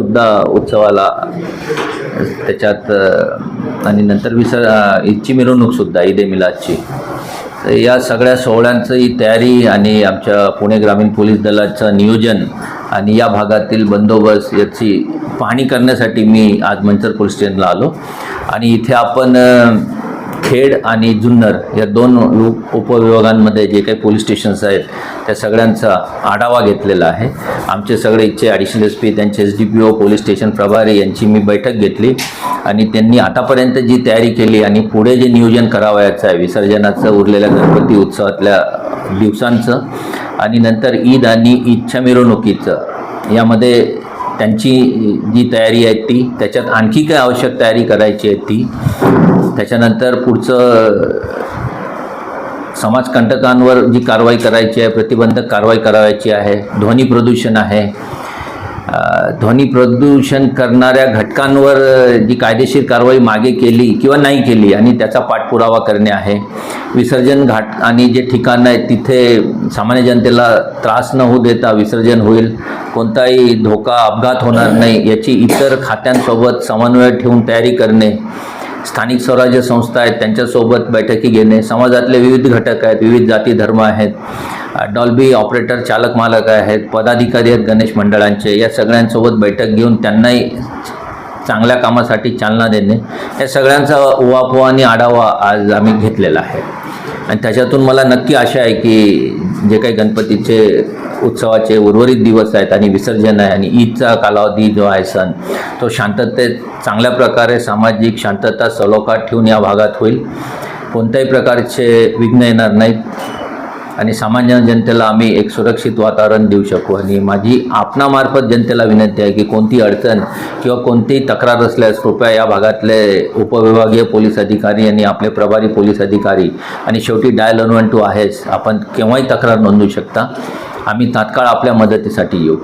सुद्धा उत्सवाला त्याच्यात आणि नंतर विसर ईदची मिरवणूक सुद्धा ईद ए मिलादची. तर या सगळ्या सोहळ्यांची तयारी आणि आमच्या पुणे ग्रामीण पोलीस दलाचं नियोजन आणि या भागातील बंदोबस्त याची पाहणी करण्यासाठी मी आज मंचर पोलीस स्टेशनला आलो. आणि इथे आपण खेड आणि जुन्नर या दोन उपविभागांमध्ये जे काही पोलीस स्टेशन्स आहेत त्या सगळ्यांचा आढावा घेतलेला आहे. आमचे सगळे इथचे ॲडिशनल एस पी त्यांचे S D P O police station प्रभारी यांची मी बैठक घेतली आणि त्यांनी आतापर्यंत जी तयारी केली आणि पुढे जे नियोजन करावयाचं आहे विसर्जनाचं उरलेल्या गणपती उत्सवातल्या दिवसांचं आणि नंतर ईद आणि ईदच्या मिरवणुकीचं यामध्ये त्यांची जी तयारी आहे ती त्याच्यात आणखी काय आवश्यक तयारी करायची आहे ती त्याच्यानंतर पुढचं समाजकंटकांवर जी कारवाई करायची आहे प्रतिबंधक कारवाई करायची आहे ध्वनी प्रदूषण आहे ध्वनी प्रदूषण करणाऱ्या घटकांवर जी कायदेशीर कारवाई मागे केली किंवा नाही केली आणि त्याचा पाठपुरावा करणे आहे. विसर्जन घाट आणि जे ठिकाणं आहेत तिथे सामान्य जनतेला त्रास न होऊ देता विसर्जन होईल. कोणताही धोका अपघात होणार नाही. याची इतर खात्यांसोबत समन्वय ठेवून तयारी करणे. स्थानिक स्वराज्य संस्था आहेत त्यांच्यासोबत बैठकी घेणे समाजातले विविध घटक आहेत विविध जाती धर्म आहेत. डॉल्बी ऑपरेटर चालक मालक आहेत पदाधिकारी आहेत गणेश मंडळांचे. या सगळ्यांसोबत बैठक घेऊन त्यांनाही चांगल्या कामासाठी चालना देणे. या सगळ्यांचा उहापोह आणि आढावा आज आम्ही घेतलेला आहे. आणि त्याच्यातून मला नक्की आशा आहे की जे काही गणपतीचे उत्सवाचे उर्वरित दिवस आहेत आणि विसर्जन आहे आणि ईदचा कालावधी जो आहे सण तो शांततेत चांगल्या प्रकारे सामाजिक शांतता सलोखा ठेवून या भागात होईल. कोणत्याही प्रकारचे विघ्न येणार नाहीत. आणि सामान्य जनतेला आम्ही एक सुरक्षित वातावरण देऊ शकू. आणि माझी आपणामार्फत जनतेला विनंती आहे की कोणती अडचण किंवा कोणतीही तक्रार असल्यास कृपया या भागातले उपविभागीय पोलीस अधिकारी आणि आपले प्रभारी पोलीस अधिकारी आणि शेवटी डायल वन वन टू आहेच आपण केव्हाही तक्रार नोंदवू शकता. आम्ही तात्काळ आपल्या मदतीसाठी येऊ.